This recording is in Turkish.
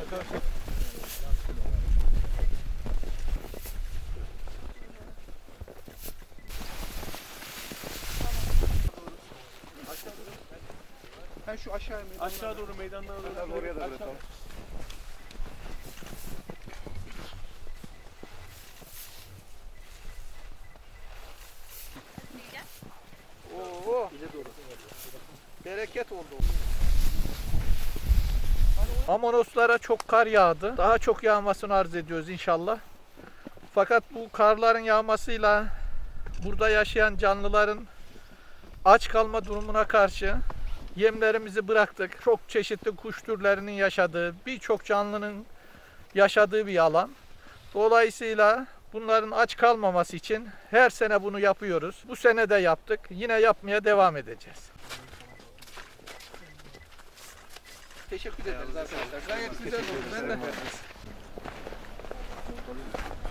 arkadaşlar. Ben şu aşağıya meydanına- Aşağı doğru meydandan Tabii, alalım. oraya da Aşağı-. Oo. Bereket oldu. Amonoslara çok kar yağdı. Daha çok yağmasını arz ediyoruz inşallah. Fakat bu karların yağmasıyla burada yaşayan canlıların aç kalma durumuna karşı yemlerimizi bıraktık. Çok çeşitli kuş türlerinin yaşadığı, birçok canlının yaşadığı bir alan. Dolayısıyla bunların aç kalmaması için her sene bunu yapıyoruz. Bu sene de yaptık. Yine yapmaya devam edeceğiz. Teşekkür ederiz arkadaşlar. Gayet güzel oldu. Ben de